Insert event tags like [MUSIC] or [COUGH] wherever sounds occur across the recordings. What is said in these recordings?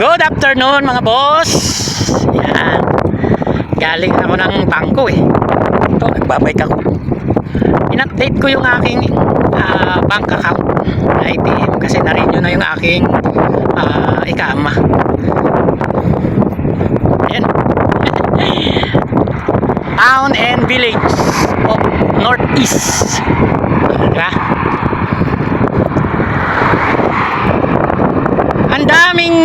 Good afternoon mga boss. Yan. Galing ako ng bangko eh. Ito, nagbabike ako. In-update ko yung aking ah, bank account na ATM kasi na-renew na yung aking ah, ikama. Ayan. [LAUGHS] Town and village of Northeast. Diba? Ang daming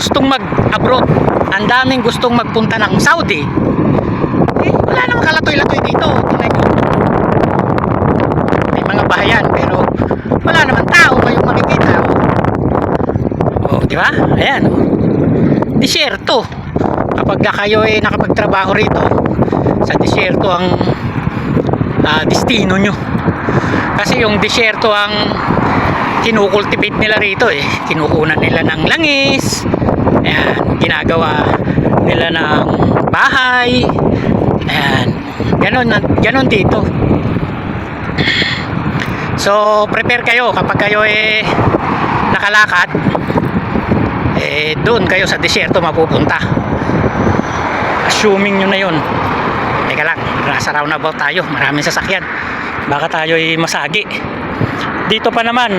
gustong mag-abroad. Ang daming gustong magpunta ng Saudi. Eh, wala namang kalatoy-latoy dito. Tingnan. May mga bahayan, pero wala naman tao kayong makikita. Oh, di ba? Ayan. Disyerto. Kapag kayo ay nakapagtrabaho rito, sa disyerto ang ah, destino nyo. Kasi yung disyerto ang kinukultivate nila rito eh. Kinukunan nila ng langis. Ayan, ginagawa nila ng bahay. Ayan. Ganon, na- ganon dito. So, prepare kayo kapag kayo eh nakalakad. Eh, doon kayo sa disyerto mapupunta. Assuming nyo na yun. Teka lang, nasa roundabout tayo. Maraming sasakyan. Baka tayo ay masagi dito pa naman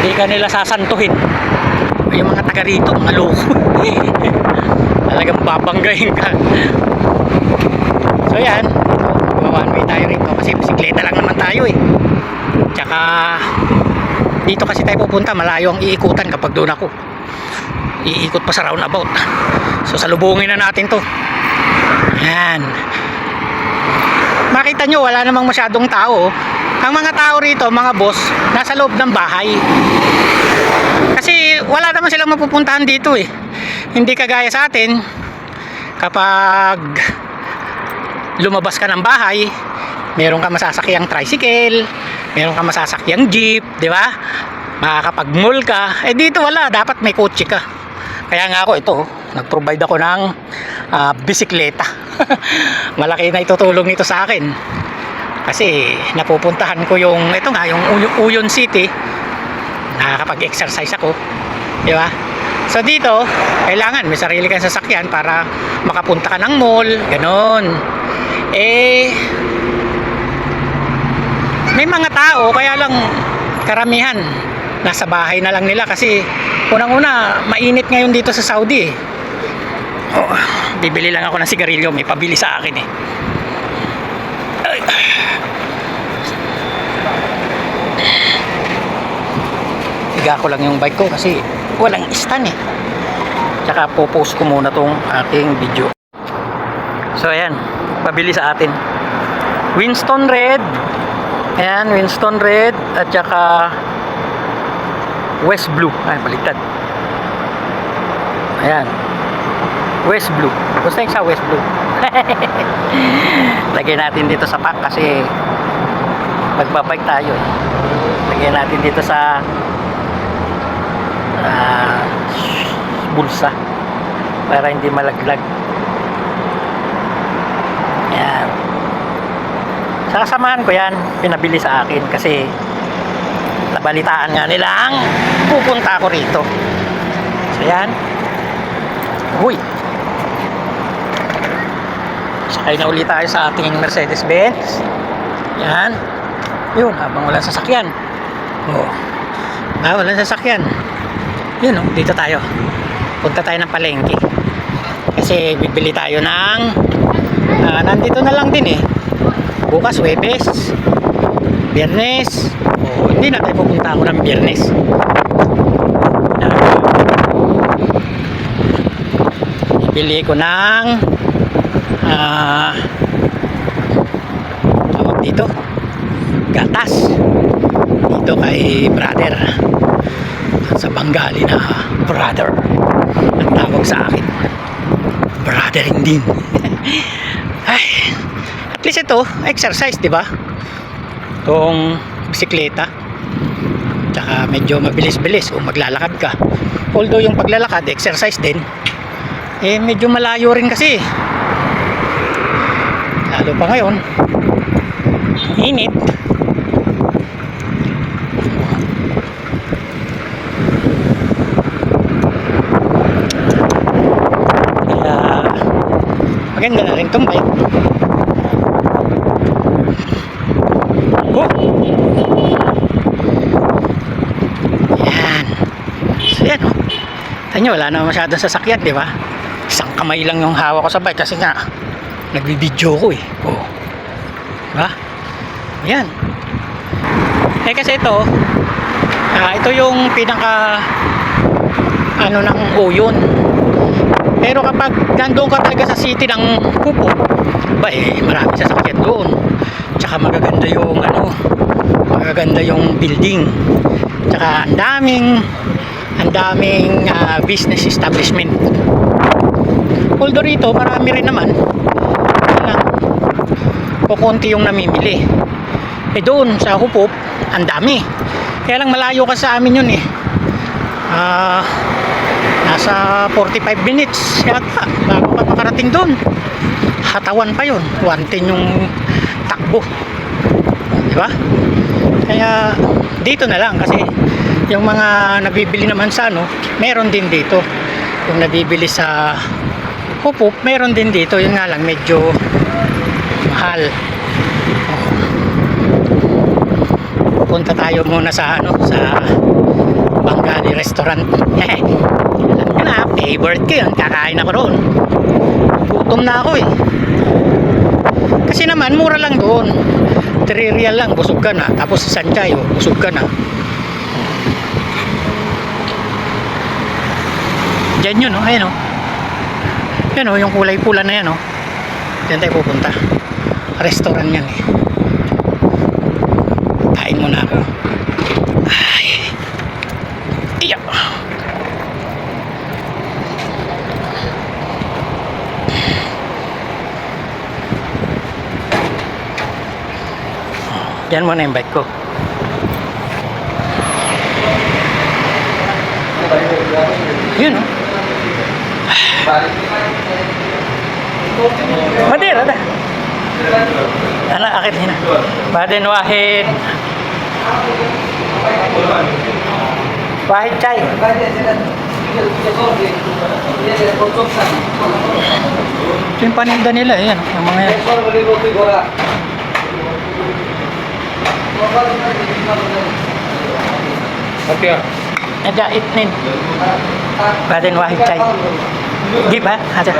hindi ka nila sasantuhin yung mga taga rito mga loko. [LAUGHS] Talagang babanggayin ka. So yan. One way tayo rito kasi bisikleta lang naman tayo eh. Tsaka dito kasi tayo pupunta malayo ang iikutan kapag doon ako. Iikot pa sa roundabout. So salubungin na natin to. Yan. Makita nyo wala namang masyadong tao ang mga tao rito mga boss nasa loob ng bahay kasi wala naman silang mapupuntahan dito eh. Hindi kagaya sa atin kapag lumabas ka ng bahay meron ka masasakyang tricycle meron ka masasakyang jeep di ba? Makakapag mall ka. Eh dito wala. Dapat may kotse ka. Kaya nga ako ito nag-provide ako ng ah, bisikleta. [LAUGHS] Malaki na itutulong nito sa akin. Kasi napupuntahan ko yung ito nga yung Uy- Uyon City nakakapag-exercise ako di ba so dito kailangan may sarili kang sasakyan para makapunta ka ng mall ganon eh may mga tao kaya lang karamihan nasa bahay na lang nila kasi unang-una mainit ngayon dito sa Saudi eh. oh, bibili lang ako ng sigarilyo may pabili sa akin eh Ay. Higa ko lang yung bike ko kasi walang stand eh. Tsaka popost ko muna tong aking video. So ayan. Pabili sa atin. Winston Red. Ayan Winston Red at tsaka West Blue. Ay baliktad. Ayan. West Blue. Gusto yung sa West Blue. [LAUGHS] Lagyan natin dito sa pack kasi magbabike tayo eh. lagyan natin dito sa ah, bulsa para hindi malaglag. Yan. Sasamahan ko yan pinabili sa akin kasi nabalitaan nga nila pupunta ako rito. So yan. Huy sakay na ulit tayo sa ating Mercedes Benz yan. Yun habang walang sasakyan. Oh. Ah walang sasakyan yun oh dito tayo. Punta tayo ng palengke. Kasi bibili tayo ng ah, nandito na lang din eh. Bukas Webes. Biyernes. Oh, hindi na tayo pupunta ako ng Biyernes. Bibili ko ng ah tawag dito? Gatas. Dito kay brother sa Bengali na brother. Ang tawag sa akin brother din. [LAUGHS] Ay at least ito exercise di ba? Itong bisikleta. Tsaka medyo mabilis-bilis kung maglalakad ka. Although yung paglalakad exercise din. Eh medyo malayo rin kasi. Lalo pa ngayon. Init Maganda na rin itong bike. Oh! Yan. So yan oh. Tignan nyo, wala na masyadong sasakyan, di ba? Isang kamay lang yung hawak ko sa bike kasi nga, nagbibideo ko eh. Oh. Diba? Yan. Eh kasi ito, ah, ito yung pinaka ano ng uyon. Pero kapag nandoon ka talaga sa city ng Kupo, ba eh, marami sasakyan doon. Tsaka magaganda yung ano, magaganda yung building. Tsaka ang daming ang daming ah, business establishment. Although rito, marami rin naman. Lang, kukunti yung namimili. Eh doon sa Hupop, ang dami. Kaya lang malayo ka sa amin yun eh. Ah, nasa 45 minutes yata bago ka makarating doon. Hatawan pa yun. 110 yung takbo. Di ba? Kaya dito na lang kasi yung mga nabibili naman sa ano, meron din dito. Yung nabibili sa Hupop, meron din dito. Yun nga lang, medyo mahal. Punta tayo muna sa ano, sa Bangali Restaurant. [LAUGHS] Alam nyo na, favorite ko yun. Kakain ako roon. Gutom na ako eh. Kasi naman, mura lang doon. 3 real lang, busog ka na. Tapos sa Sanchayo, busog ka na. Diyan yun, no? Ayan, no? Yan, oh, yung kulay pula na yan, no? Diyan tayo pupunta. Restaurant yan, eh. Kain muna ako. Ay. Iya. Yan muna yung bike ko. Yun. Madera dah. Anak akhir hina. Badan Wahid. Wahid Chai. Ito yung paninda nila, yan. Yung mga yan. Ada itnin. Badan Wahid Chai. Gib ha? Ada.